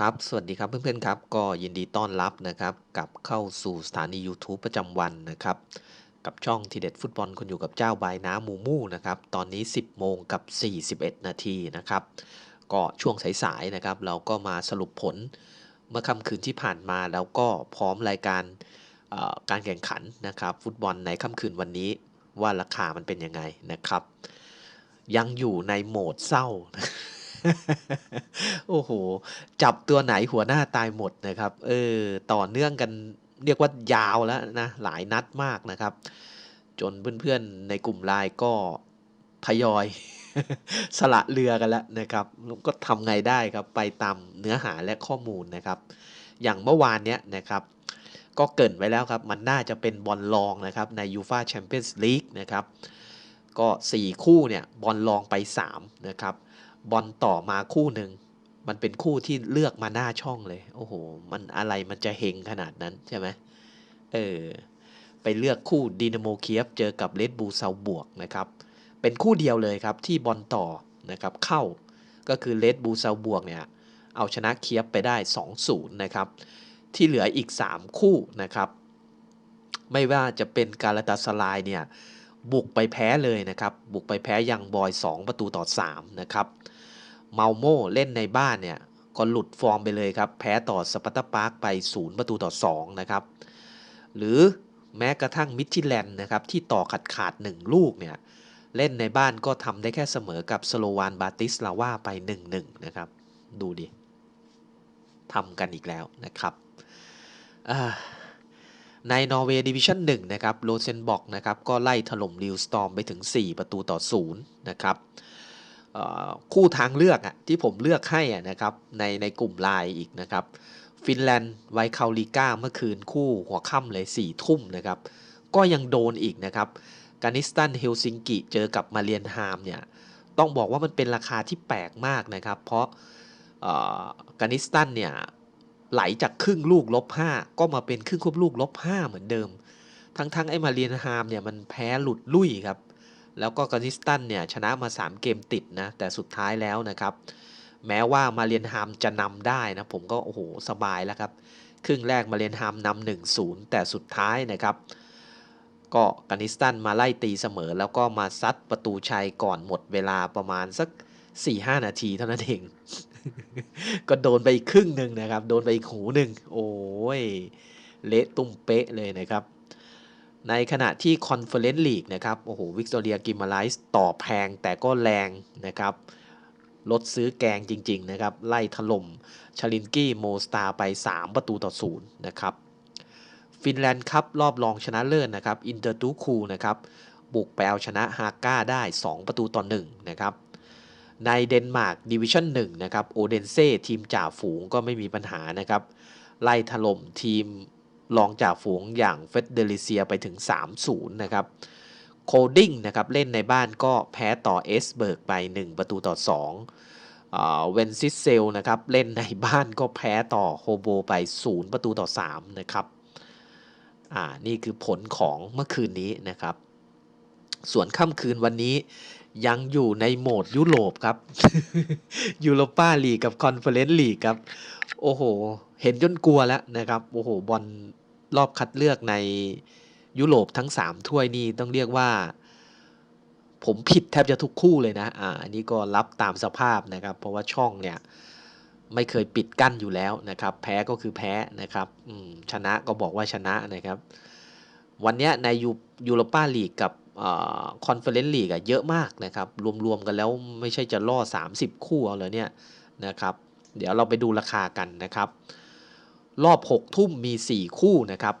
ครับ สวัสดีครับเพื่อนๆครับ ก็ยินดีต้อนรับนะครับกลับเข้าสู่สถานี YouTube ประจำวันนะครับ กับช่องทีเด็ดฟุตบอลคนอยู่กับเจ้าบายน้ำมูมูนะครับ ตอนนี้ 10 โมงกับ 41 นาทีนะครับ ก็ช่วงสายๆนะครับ เราก็มาสรุปผลเมื่อค่ำคืนที่ผ่านมาแล้วก็พร้อมรายการการแข่งขันนะครับ ฟุตบอลในค่ำคืนวันนี้ว่าราคามันเป็นยังไงนะครับ ยังอยู่ในโหมดเศร้า โอ้โห จับตัวไหนหัวหน้าตายหมดนะครับ เออ ต่อเนื่องกันเรียกว่ายาวแล้วนะ หลายนัดมากนะครับ จนเพื่อนๆในกลุ่มไลน์ก็ทยอย สละเรือกันแล้วนะครับล้วก็ทำไงได้ครับไปตามเนื้อหาและข้อมูลนะครับ อย่างเมื่อวานเนี้ยนะครับ ก็เกินไว้แล้วครับ มันน่าจะเป็นบอลลองนะครับ ในยูฟาแชมเปี้ยนส์ลีกนะครับ ก็ 4 คู่เนี่ยบอลลองไป 3 นะครับ บอลต่อมาคู่หนึ่งมันเป็นคู่ที่เลือกมาหน้าช่องเลย โอ้โห มันอะไรมันจะเฮงขนาดนั้นใช่ไหมเออ ไปเลือกคู่ดินาโมเคียฟเจอกับเลดบูเซาบวกนะครับ เป็นคู่เดียวเลยครับที่บอลต่อนะครับเข้าก็คือเลดบูเซาบวกเนี่ยเอาชนะเคียฟไปได้ 2-0 นะครับ ที่เหลืออีก 3 คู่นะครับ ไม่ว่าจะเป็นการาตาสลายเนี่ยบุกไปแพ้เลยนะครับ บุกไปแพ้ยังบอย 2 ประตูต่อ 3 นะครับ เมาโม่เล่นในบ้านเนี่ยก็หลุดฟอร์มไปเลยครับ แพ้ต่อสปาร์ตาปาร์กไป 0 ประตูต่อ 2 นะครับ หรือแม้กระทั่งมิดทิแลนด์นะครับ ที่ต่อขาดขาด 1 ลูกเนี่ยเล่นในบ้านก็ทำได้แค่เสมอกับสโลวานบาติสลาว่าไป 1-1 นะครับ ดูดิทำกันอีกแล้วนะครับในนอร์เวย์ดิวิชั่น1นะครับโรเซนบอกนะครับก็ไล่ถล่มลิวสตอมไปถึง 4 ประตูต่อ 0 นะครับ คู่ทางเลือกอะที่ผมเลือกให้อะนะครับในในกลุ่มไลน์อีกนะครับฟินแลนด์ไวคาลิก้าเมื่อคืนคู่หัวค่ำเลย4ทุ่มนะครับก็ยังโดนอีกนะครับกานิสตันเฮลซิงกิเจอกับมาเรียนฮามเนี่ยต้องบอกว่ามันเป็นราคาที่แปลกมากนะครับ เพราะกานิสตันเนี่ยไหลจากครึ่งลูกลบ5ก็มาเป็นครึ่งควบลูกลบ5เหมือนเดิม ทั้งๆไอ้มาเรียนฮามเนี่ยมันแพ้หลุดลุ่ยครับ แล้วก็กานิสตันเนี่ยชนะมา 3 เกมติดนะแต่สุดท้ายแล้วนะครับ แม้ว่ามาเรียนฮามจะนำได้นะผมก็โอ้โหสบายแล้วครับ ครึ่งแรกมาเรียนฮามนำหนึ่งศูนย์แต่สุดท้ายนะครับก็กานิสตันมาไล่ตีเสมอ แล้วก็มาซัดประตูชัยก่อนหมดเวลาประมาณสัก 4-5 นาทีเท่านั้นเอง ก็โดนไปอีกครึ่งหนึ่งนะครับ โดนไปอีกหูหนึ่ง โอ้ย เละตุ้มเป๊ะเลยนะครับ ในขณะที่คอนเฟอเรนซ์ลีกนะครับ โอ้โหวิกตอเรียกิมาไลส์ต่อแพงแต่ก็แรงนะครับลดซื้อแกงจริง ๆ นะครับ ไล่ถล่มชาลินกี้โมสตาไป 3 ประตูต่อ0นะครับฟินแลนด์ครับรอบรองชนะเลิศนะครับอินเตอร์ตูคูนะครับบุกไปเอาชนะฮาก้าได้ 2 ประตูต่อ1นะครับในเดนมาร์กดิวิชั่น1นะครับโอเดนเซ่ทีมจ่าฝูงก็ไม่มีปัญหานะครับไล่ถล่มทีม รองจ่าฝูงอย่างเฟเดริเซียไปถึง 3-0 นะครับโคดิ้งนะครับเล่นในบ้านก็แพ้ต่อเอสเบิร์กไป 1 ประตูต่อ2เวนซิสเซลนะครับเล่นในบ้านก็แพ้ต่อโฮโบไป 0 ประตูต่อ 3 นะครับอ่านี่คือผลของเมื่อคืนนี้นะครับ ส่วนค่ำคืนวันนี้ ยังอยู่ในโหมดยุโรปครับ ยูโรป้าลีกกับคอนเฟอเรนซ์ลีกครับ โอ้โห เห็นจนกลัวแล้วนะครับ โอ้โห บอลรอบคัดเลือกในยุโรปทั้ง 3 ถ้วยนี่ต้องเรียกว่า ผมผิดแทบจะทุกคู่เลยนะ อ่า อันนี้ก็รับตามสภาพนะครับ เพราะว่าช่องเนี่ยไม่เคยปิดกั้นอยู่แล้วนะครับ แพ้ก็คือแพ้นะครับชนะก็บอกว่าชนะนะครับ วันนี้ในยูยูโรป้าลีกกับ คอนเฟอเรนซ์ลีกเยอะมากนะครับ รวมๆกันแล้วไม่ใช่จะล่อ 30 คู่เอาเลยเนี่ยนะครับ เดี๋ยวเราไปดูราคากันนะครับ รอบ 6 ทุ่มมี 4 คู่นะครับ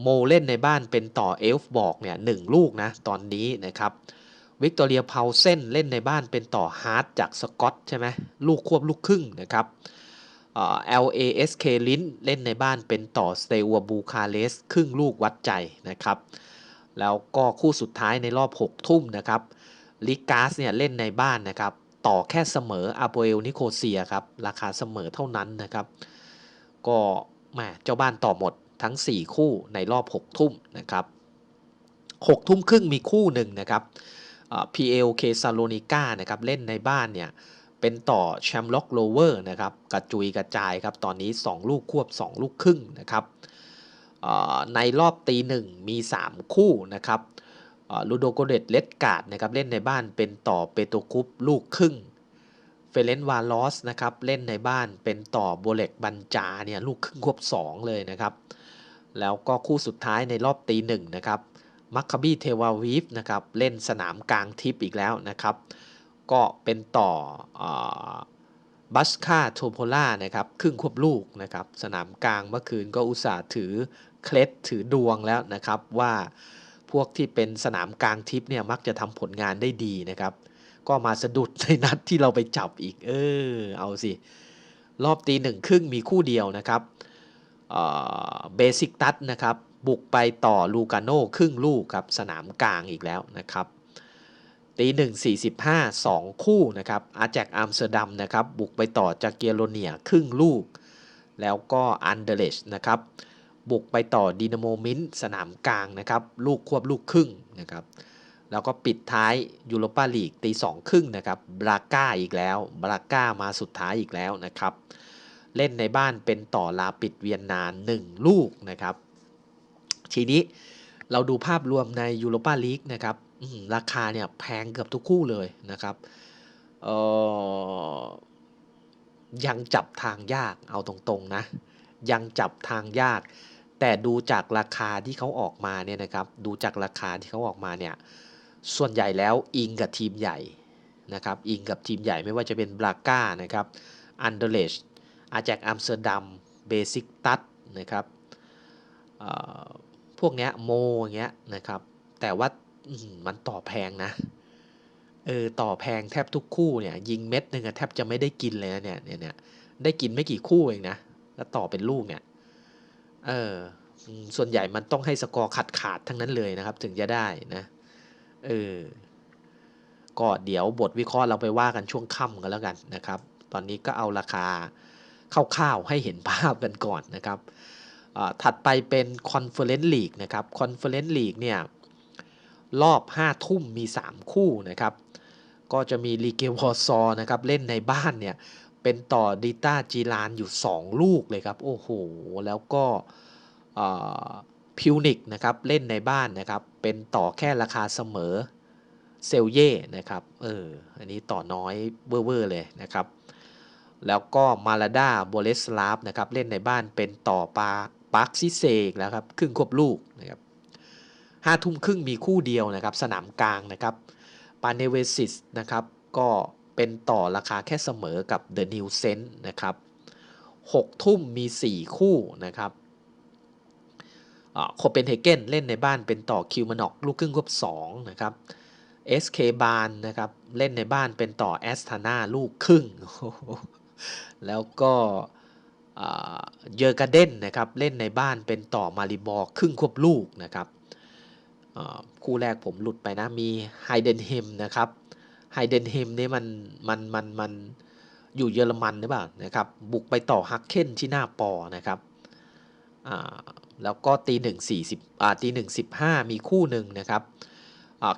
โมเล่นในบ้านเป็นต่อเอลฟ์บอกเนี่ยหลูกนะ ตอนนี้นะครับวิกตอเรียเพาเซนเล่นในบ้านเป็นต่อฮาร์ดจากสกอตใช่ไหมลูกควบลูกครึ่งนะครับ LASK ลินเล่นในบ้านเป็นต่อสเตวับูคาเลส ครึ่งลูกวัดใจนะครับ แล้วก็คู่สุดท้ายในรอบ 6 ทุ่มนะครับลิกาสเนี่ยเล่นในบ้านนะครับ ต่อแค่เสมออาโปเอลนิโคเซียครับ ราคาเสมอเท่านั้นนะครับ ก็แหมเจ้าบ้านต่อหมดทั้ง 4 คู่ในรอบ 6 ทุ่มนะครับ6ทุ่มครึ่งมีคู่หนึ่งนะครับ PLK ซาโลนิก้านะครับ เล่นในบ้านเนี่ยเเป็นต่อแชมล็อกโลเวอร์นะครับ กระจุยกระจายครับ ตอนนี้ 2 ลูกควบ 2 ลูกครึ่งนะครับ ในรอบตีหนึ่งมี 3 คู่นะครับลูโดโกเดตเลดการ์ดนะครับเล่นในบ้านเป็นต่อเปโตคุปลูกครึ่งเฟเรนวาลอสนะครับเล่นในบ้านเป็นต่อโบเล็กบันจาเนี่ยลูกครึ่งควบ 2 เลยนะครับ แล้วก็คู่สุดท้ายในรอบตีหนึ่งนะครับมัคคาบีเทวาวีฟนะครับเล่นสนามกลางทิปอีกแล้วนะครับ ก็เป็นต่อ บัสคาโทโพล่านะครับครึ่งควบลูกนะครับสนามกลางเมื่อคืนก็อุตส่าห์ถือเคล็ดถือดวงแล้วนะครับว่าพวกที่เป็นสนามกลางทิปเนี่ยมักจะทำผลงานได้ดีนะครับ ก็มาสะดุดในนัดที่เราไปจับอีก เออเอาสิ รอบตีหนึ่งครึ่งมีคู่เดียวนะครับเบสิกตัดนะครับบุกไปต่อลูกาโน่ครึ่งลูกครับสนามกลางอีกแล้วนะครับ ตีหนึ่งสี่สิบห้าสองคู่นะครับอาแจกอัมสเตอร์ดัมนะครับบุกไปต่อจากเกียโรเนียครึ่งลูก แล้วก็อันเดเลชนะครับบุกไปต่อดินาโมมินสนามกลางนะครับลูกควบลูกครึ่งนะครับแล้วก็ปิดท้ายยูโรปาลีกตีสองครึ่งนะครับบราก้าอีกแล้วบราก้ามาสุดท้ายอีกแล้วนะครับเล่นในบ้านเป็นต่อลาปิดเวียนนานหนึ่งลูกนะครับทีนี้เราดูภาพรวมในยูโรปาลีกนะครับ ราคาเนี่ยแพงเกือบทุกคู่เลยนะครับยังจับทางยากเอาตรงๆนะ ยังจับทางยาก แต่ดูจากราคาที่เขาออกมาเนี่ยนะครับดูจากราคาที่เขาออกมาเนี่ยส่วนใหญ่แล้วอิงกับทีมใหญ่นะครับอิงกับทีมใหญ่ไม่ว่าจะเป็นบราก้านะครับอันเดเลชอาแจกอัมสเตอร์ดัมเบสิกตัดนะครับพวกเนี้ยโมอย่างเงี้ยนะครับแต่ว่า มันต่อแพงนะ เออต่อแพงแทบทุกคู่เนี่ย ยิงเม็ดหนึ่งแทบจะไม่ได้กินเลยนะเนี่ยเนี่ยเนี่ยได้กินไม่กี่คู่เองนะ แล้วต่อเป็นลูกเนี่ย เออ ส่วนใหญ่มันต้องให้สกอร์ขาดขาดทั้งนั้นเลยนะครับ ถึงจะได้นะ เออ ก็เดี๋ยวบทวิเคราะห์เราไปว่ากันช่วงค่ำกันแล้วกันนะครับ ตอนนี้ก็เอาราคาคร่าวๆให้เห็นภาพกันก่อนนะครับ ถัดไปเป็นคอนเฟอเรนซ์ลีกนะครับ คอนเฟอเรนซ์ลีกเนี่ย รอบ 5 ทุ่มมี 3 คู่นะครับ ก็จะมีลีเกวอซอนะครับ เล่นในบ้านเนี่ย เป็นต่อดิต้าจีรานอยู่ 2 ลูกเลยครับ โอ้โห แล้วก็พิวนิกนะครับ เล่นในบ้านนะครับ เป็นต่อแค่ราคาเสมอเซลเย่นะครับ เออ อันนี้ต่อน้อยเวอร์เลยนะครับ แล้วก็มาลาดาโบเลสลาฟนะครับ เล่นในบ้านเป็นต่อปาปาร์คซิเซกแล้วครับ ครึ่งควบลูกนะครับ ห้าทุ่มครึ่งมีคู่เดียวนะครับสนามกลางนะครับปาเนเวซิสนะครับก็เป็นต่อราคาแค่เสมอกับเดอะนิวเซนต์นะครับหกทุ่มมี 4 คู่นะครับโคเปนเฮเกนเล่นในบ้านเป็นต่อคิวมานอกลูกครึ่งควบ2นะครับเอสเคบานนะครับเล่นในบ้านเป็นต่อแอสทานาลูกครึ่ง แล้วก็เยอร์กาเดนนะครับเล่นในบ้านเป็นต่อมาริบอร์ครึ่งควบลูกนะครับ คู่แรกผมหลุดไปนะมีไฮเดนเฮมนะครับไฮเดนเฮมนี่มันมันมันมันอยู่เยอรมันหรือเปล่านะครับบุกไปต่อฮักเคนที่หน้าปอนะครับแล้วก็ตีหนึ่งสี่สิบอาตีหนึ่งสิบห้ามีคู่หนึ่งนะครับ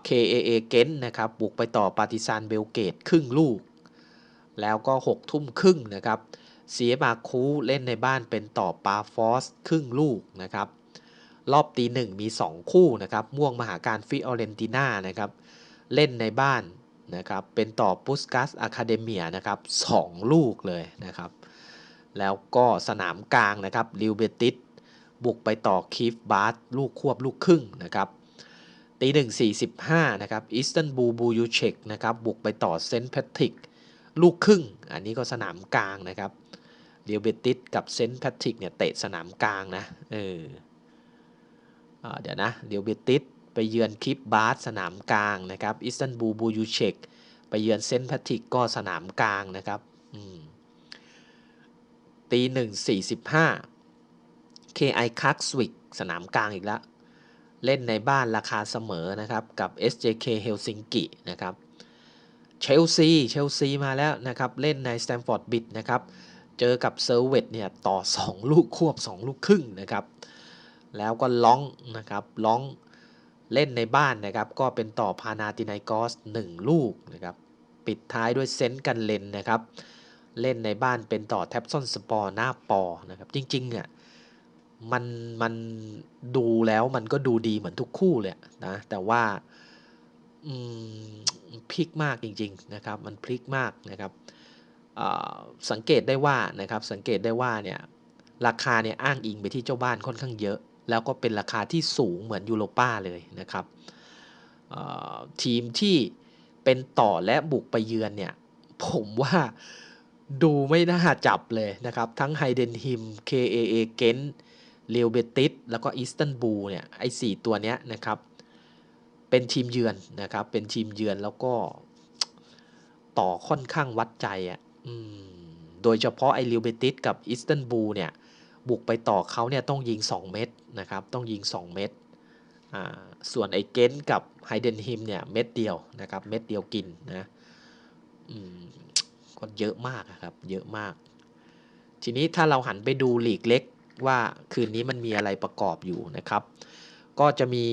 KAA เกนนะครับบุกไปต่อปาติซานเบลเกตครึ่งลูก แล้วก็6ทุ่มครึ่งนะครับเสียบาคูเล่นในบ้านเป็นต่อปาฟอสครึ่งลูกนะครับ รอบตีหนึ่งมี 2 คู่นะครับ ม่วงมหาการฟิออเรนติน่านะครับ เล่นในบ้านนะครับ เป็นต่อปุสกัสอะคาเดเมียนะครับ2ลูกเลยนะครับ แล้วก็สนามกลางนะครับลิวเบติสบุกไปต่อคีฟบาร์ลูกควบลูกครึ่งนะครับตีหนึ่งสี่สิบห้านะครับอิสตันบูบูยูเชกนะครับบุกไปต่อเซนต์แพทริกลูกครึ่ง อันนี้ก็สนามกลางนะครับเดียวเบติสกับเซนต์แพทริกเนี่ยเตะสนามกลางนะเออ เดี๋ยวนะเดี๋ยวเบติสไปเยือนคลิปบาสสนามกลางนะครับอิสตันบูบูยูเชกไปเยือนเซนต์แพทริกก็สนามกลางนะครับตีหนึ่งสี่สิบห้า KI คักสวิกสนามกลางอีกแล้ว เล่นในบ้านราคาเสมอนะครับ กับ SJK เฮลซิงกินะครับเชลซีเชลซีมาแล้วนะครับ เล่นในสแตมฟอร์ดบิดนะครับ เจอกับเซอร์เวตเนี่ย ต่อ 2 ลูกควบ 2 ลูกครึ่งนะครับ แล้วก็ล้องนะครับล้องเล่นในบ้านนะครับก็เป็นต่อพานาตินายกอส 1 ลูกนะครับปิดท้ายด้วยเซนต์กันเลนนะครับเล่นในบ้านเป็นต่อแท็บซอนสปอร์หน้าปอนะครับจริงๆอะมันมันดูแล้วมันก็ดูดีเหมือนทุกคู่เลยนะแต่ว่าพลิกมากจริงๆนะครับมันพลิกมากนะครับสังเกตได้ว่านะครับสังเกตได้ว่าเนี่ยราคาเนี่ยอ้างอิงไปที่เจ้าบ้านค่อนข้างเยอะ แล้วก็เป็นราคาที่สูงเหมือนยูโรป้าเลยนะครับทีมที่เป็นต่อและบุกไปเยือนเนี่ย ผมว่าดูไม่น่าจับเลยนะครับ ทั้งไฮเดนฮิม KAA เกนเรียวเบติสแล้วก็อิสตันบูลเนี่ยไอ้สตัวเนี้ยนะครับ เป็นทีมเยือนนะครับ เป็นทีมเยือนแล้วก็ต่อค่อนข้างวัดใจอะ่ะโดยเฉพาะไอ้เริวเบติสกับอิสตันบูลเนี่ย บุกไปต่อเขาเนี่ยต้องยิง 2 เม็ด นะครับต้องยิง 2 เม็ดส่วนไอเกนกับไฮเดนฮิมเนี่ยเม็ดเดียวนะครับเม็ดเดียวกินนะก็เยอะมากครับเยอะมาก ทีนี้ถ้าเราหันไปดูหลีกเล็กว่าคืนนี้มันมีอะไรประกอบอยู่นะครับ ก็จะมี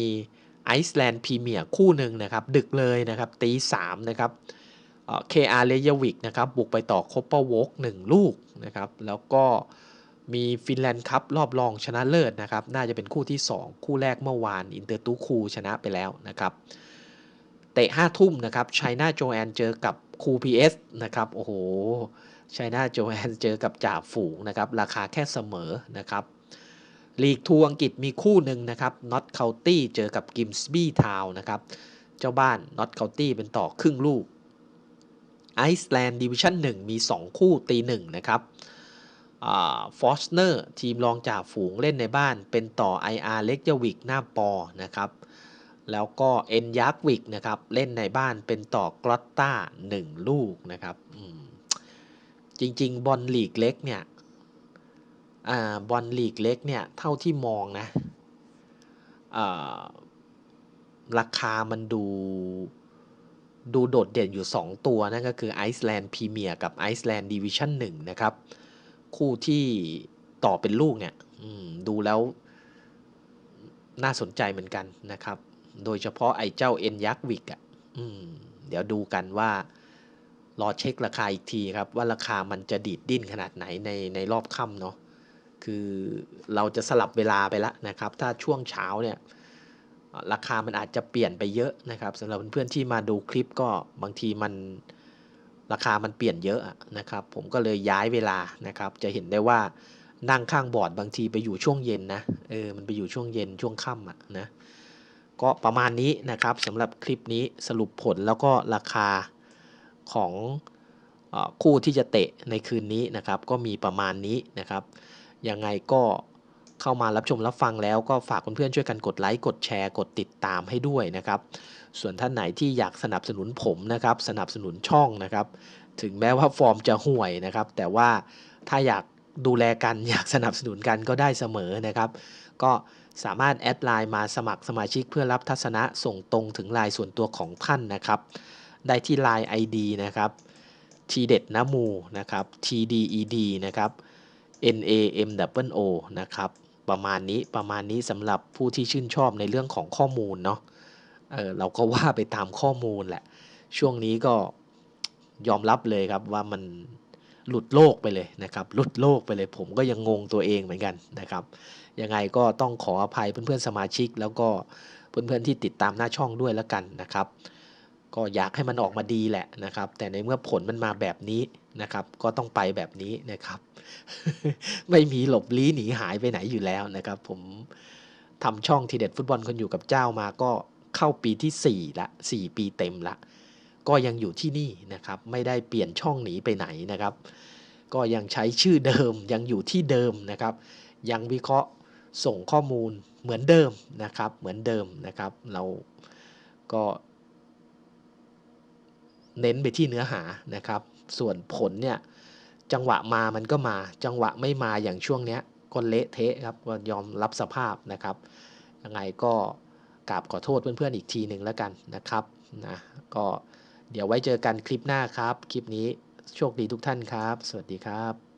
ไอซ์แลนด์พรีเมียร์คู่หนึ่งนะครับดึกเลยนะครับตีสามนะครับเคอาร์เลยวิกนะครับบุกไปต่อคอปเปอร์วอล์กหนึ่งลูกนะครับแล้วก็ มีฟินแลนด์คัพรอบรองชนะเลิศนะครับ น่าจะเป็นคู่ที่ 2 คู่แรกเมื่อวาน อินเตอร์ตูคูชนะไปแล้วนะครับ เตะห้าทุ่มนะครับไชน่าโจแอนเจอกับคูพีเอสนะครับ โอ้โหไชน่าโจแอนเจอกับจ่าฝูงนะครับ ราคาแค่เสมอนะครับลีกทัวร์อังกฤษมีคู่หนึ่งนะครับน็อตเคานตี้เจอกับกิมส์บี้ทาวนะครับ เจ้าบ้านน็อตเคานตี้เป็นต่อครึ่งลูกไอซ์แลนด์ดิวิชั่น1มี 2 คู่ตีหนึ่งนะครับ ฟอสเนอร์ทีมรองจากฝูงเล่นในบ้าน เป็นต่อ IR เล็กยวิกหน้าปอนะครับ แล้วก็เอ็นยักวิกนะครับ เล่นในบ้านเป็นต่อกรอตต้า1 ลูกนะครับจริง ๆ บอลลีกเล็กเนี่ยบอลลีกเล็กเนี่ย เท่าที่มองนะราคามันดูดูโดดเด่นอยู่ 2 ตัว นั่นก็คือไอซ์แลนด์พรีเมียร์กับไอซ์แลนด์ดิวิชั่นหนึ่งนะครับ คู่ที่ต่อเป็นลูกเนี่ยดูแล้วน่าสนใจเหมือนกันนะครับ โดยเฉพาะไอ้เจ้าเอ็นยักษ์วิกอะเดี๋ยวดูกันว่ารอเช็คราคาอีกทีครับ ว่าราคามันจะดีดดิ้นขนาดไหนในในรอบค่ำเนาะคือเราจะสลับเวลาไปแล้วนะครับ ถ้าช่วงเช้าเนี่ยราคามันอาจจะเปลี่ยนไปเยอะนะครับสำหรับเพื่อนๆที่มาดูคลิปก็บางทีมัน ราคามันเปลี่ยนเยอะนะครับผมก็เลยย้ายเวลานะครับ จะเห็นได้ว่านั่งข้างบอร์ดบางทีไปอยู่ช่วงเย็นนะเออมันไปอยู่ช่วงเย็นช่วงค่ำอะนะก็ประมาณนี้นะครับสำหรับคลิปนี้สรุปผลแล้วก็ราคาของอคู่ที่จะเตะในคืนนี้นะครับ ก็มีประมาณนี้นะครับยังไงก็ เข้ามารับชมรับฟังแล้วก็ฝากเพื่อนๆช่วยกันกดไลค์กดแชร์กดติดตามให้ด้วยนะครับ ส่วนท่านไหนที่อยากสนับสนุนผมนะครับ สนับสนุนช่องนะครับ ถึงแม้ว่าฟอร์มจะห่วยนะครับ แต่ว่าถ้าอยากดูแลกันอยากสนับสนุนกันก็ได้เสมอนะครับ ก็สามารถแอดไลน์มาสมัครสมาชิกเพื่อรับทัศนะส่งตรงถึงไลน์ส่วนตัวของท่านนะครับ ได้ที่ไลน์ ID นะครับทีเด็ดนะมูนะครับ TDED นะครับ N A M W O นะครับ ประมาณนี้ประมาณนี้สำหรับผู้ที่ชื่นชอบในเรื่องของข้อมูลเนาะเออเราก็ว่าไปตามข้อมูลแหละ ช่วงนี้ก็ยอมรับเลยครับว่ามันหลุดโลกไปเลยนะครับ หลุดโลกไปเลย ผมก็ยังงงตัวเองเหมือนกันนะครับ ยังไงก็ต้องขออภัยเพื่อนๆสมาชิก แล้วก็เพื่อนๆที่ติดตามหน้าช่องด้วยแล้วกันนะครับ ก็อยากให้มันออกมาดีแหละนะครับ แต่ในเมื่อผลมันมาแบบนี้นะครับ ก็ต้องไปแบบนี้นะครับ ไม่มีหลบลี้หนีหายไปไหนอยู่แล้วนะครับ ผมทำช่องทีเด็ดฟุตบอลคนอยู่กับเจ้ามาก็เข้าปีที่4ละ4 ปีเต็มละ ก็ยังอยู่ที่นี่นะครับ ไม่ได้เปลี่ยนช่องหนีไปไหนนะครับ ก็ยังใช้ชื่อเดิมยังอยู่ที่เดิมนะครับ ยังวิเคราะห์ส่งข้อมูลเหมือนเดิมนะครับ เหมือนเดิมนะครับ เราก็ เน้นไปที่เนื้อหานะครับ ส่วนผลเนี่ยจังหวะมามันก็มา จังหวะไม่มาอย่างช่วงเนี้ยก็เละเทะครับก็ยอมรับสภาพนะครับยังไงก็กราบขอโทษเพื่อนๆอีกทีหนึ่งแล้วกันนะครับนะก็เดี๋ยวไว้เจอกันคลิปหน้าครับ คลิปนี้โชคดีทุกท่านครับ สวัสดีครับ